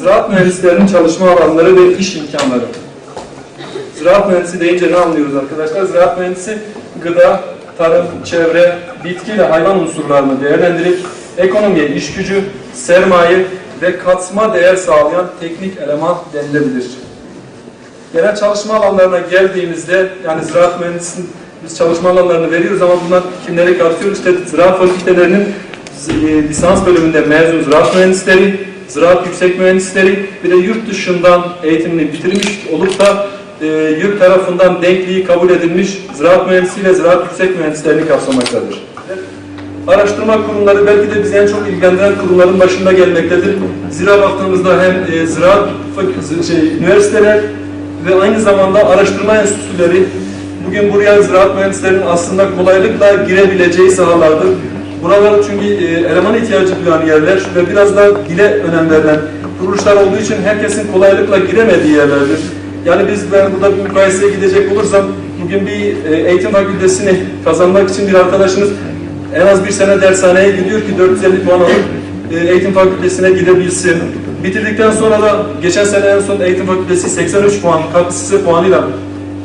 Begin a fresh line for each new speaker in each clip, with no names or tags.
Ziraat mühendislerinin çalışma alanları ve iş imkanları. Ziraat mühendisi deyince ne anlıyoruz arkadaşlar? Ziraat mühendisi gıda, tarım, çevre, bitki ve hayvan unsurlarını değerlendirip ekonomiye, iş gücü, sermaye ve katma değer sağlayan teknik eleman denilebilir. Genel çalışma alanlarına geldiğimizde yani ziraat mühendisinin biz çalışma alanlarını veriyoruz ama bunlar kimleri kapsıyor? İşte ziraat fakültelerinin e, lisans bölümünde mezun ziraat mühendisleri, ziraat yüksek mühendisleri bir de yurt dışından eğitimini bitirmiş olup da e, yurt tarafından denkliği kabul edilmiş ziraat mühendisi ve ziraat yüksek mühendislerini kapsamaktadır. Araştırma kurumları belki de bizi en çok ilgilendiren kurumların başında gelmektedir. Zira baktığımızda hem e, ziraat şey, üniversiteler ve aynı zamanda araştırma enstitüleri bugün buraya ziraat mühendislerinin aslında kolaylıkla girebileceği sahalardır. Buralar çünkü e, eleman ihtiyacı duyan yerler ve biraz da dile önem verilen kuruluşlar olduğu için herkesin kolaylıkla giremediği yerlerdir. Yani biz ben burada bir mukayeseye gidecek olursam bugün bir e, eğitim fakültesini kazanmak için bir arkadaşımız en az bir sene dershaneye gidiyor ki 450 puan alıp e, eğitim fakültesine gidebilsin. Bitirdikten sonra da geçen sene en son eğitim fakültesi 83 puan katkısı puanıyla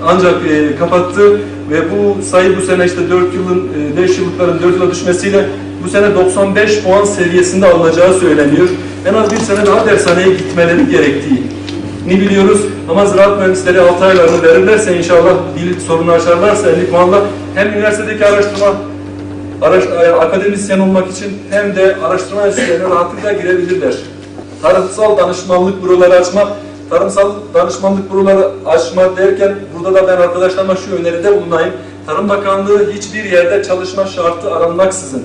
ancak kapattı ve bu sayı bu sene işte 4 yılın, e, 5 yıllıkların 4 yıla düşmesiyle bu sene 95 puan seviyesinde alınacağı söyleniyor. En az bir sene daha dershaneye gitmeleri gerektiği ni biliyoruz ama ziraat mühendisleri 6 aylarını verirlerse inşallah dil sorunu aşarlarsa 50 puanla hem üniversitedeki araştırma araş, e, akademisyen olmak için hem de araştırma enstitülerine rahatlıkla girebilirler. Tarımsal danışmanlık büroları açma, tarımsal danışmanlık büroları açma derken burada da ben arkadaşlarıma şu öneride bulunayım. Tarım Bakanlığı hiçbir yerde çalışma şartı aranmaksızın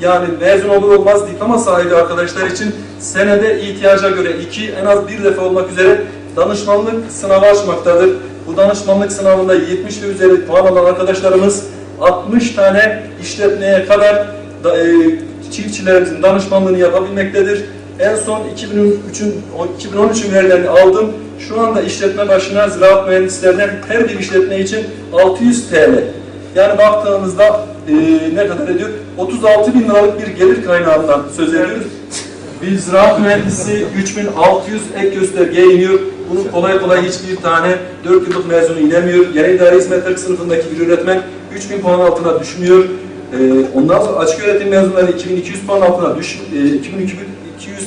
yani mezun olur olmaz diploma sahibi arkadaşlar için senede ihtiyaca göre iki en az bir defa olmak üzere danışmanlık sınavı açmaktadır. Bu danışmanlık sınavında 70 ve üzeri puan alan arkadaşlarımız 60 tane işletmeye kadar da, e, çiftçilerimizin danışmanlığını yapabilmektedir. En son 2003'ün 2013'ün verilerini aldım. Şu anda işletme başına ziraat mühendislerinden her bir işletme için 600 TL. Yani baktığımızda e, ne kadar ediyor? 36 bin liralık bir gelir kaynağından söz ediyoruz. Bir ziraat mühendisi 3600 ek göstergeye iniyor. Bunu kolay kolay hiçbir tane 4 yıllık mezunu inemiyor. Genel idare hizmetler sınıfındaki bir öğretmen 3000 puan altına düşmüyor. Ee, ondan sonra açık öğretim mezunları 2200 puan altına düş, e, 2200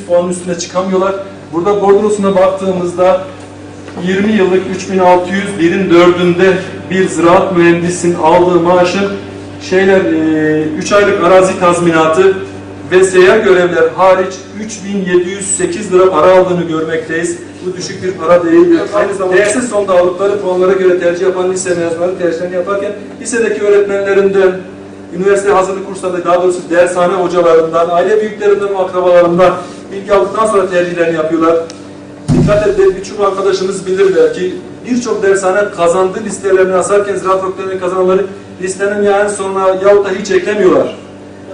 puanın üstüne çıkamıyorlar. Burada bordrosuna baktığımızda 20 yıllık 3600 birin dördünde bir ziraat mühendisin aldığı maaşın şeyler 3 aylık arazi tazminatı ve seyyar görevler hariç 3708 lira para aldığını görmekteyiz. Bu düşük bir para değildir. Aynı zamanda değersiz sonda aldıkları puanlara göre tercih yapan lise mezunları tercihlerini yaparken lisedeki öğretmenlerinden, üniversite hazırlık kurslarında daha doğrusu dershane hocalarından, aile büyüklerinden akrabalarından bilgi aldıktan sonra tercihlerini yapıyorlar. Dikkat edin birçok arkadaşımız bilirler ki birçok dershane kazandığı listelerini asarken ziraat fakültelerinin kazananları listenin ya en sonuna yahut da hiç eklemiyorlar.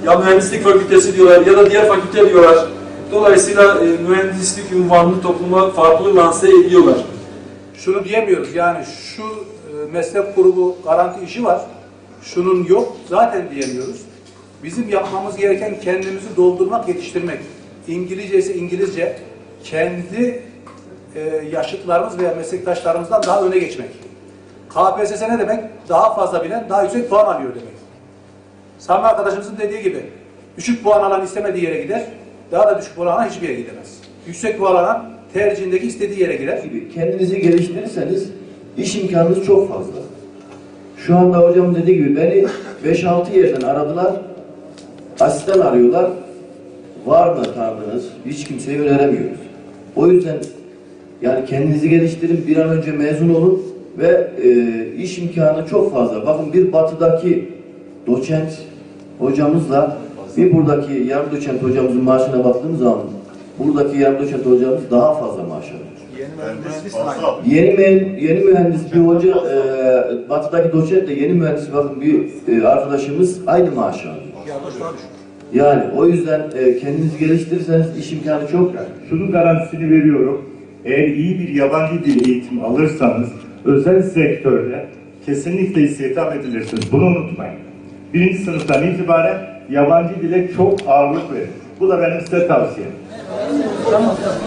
Ya mühendislik fakültesi diyorlar ya da diğer fakülte diyorlar. Dolayısıyla e, mühendislik ünvanını topluma farklı lanse ediyorlar.
şunu diyemiyoruz yani şu e, meslek grubu garanti işi var. Şunun yok zaten diyemiyoruz. Bizim yapmamız gereken kendimizi doldurmak, yetiştirmek. İngilizce ise İngilizce kendi e, yaşıtlarımız veya meslektaşlarımızdan daha öne geçmek. KPSS ne demek? Daha fazla bilen, daha yüksek puan alıyor demek. Sami arkadaşımızın dediği gibi düşük puan alan istemediği yere gider, daha da düşük puan alan hiçbir yere gidemez. Yüksek puan alan tercihindeki istediği yere girer.
kendinizi geliştirirseniz iş imkanınız çok fazla. Şu anda hocam dediği gibi beni 5-6 yerden aradılar. Asistan arıyorlar. Var mı tanıdığınız? Hiç kimseyi öneremiyoruz. O yüzden yani kendinizi geliştirin, bir an önce mezun olun ve e, iş imkanı çok fazla. Bakın bir batıdaki doçent hocamızla bir buradaki yarım doçent hocamızın maaşına baktığımız zaman buradaki yarım doçent hocamız daha fazla maaş alıyor. Yeni, mühen- yeni mühendis bir hoca, e, batıdaki doçent de yeni mühendis bakın bir e, arkadaşımız aynı maaş alıyor. Yani o yüzden e, kendinizi geliştirirseniz iş imkanı çok.
Şunun garantisini veriyorum. Eğer iyi bir yabancı dil eğitimi alırsanız özel sektörde kesinlikle istihdam edilirsiniz. Bunu unutmayın. Birinci sınıftan itibaren yabancı dile çok ağırlık verin. Bu da benim size tavsiyem.
Sen bahsetme.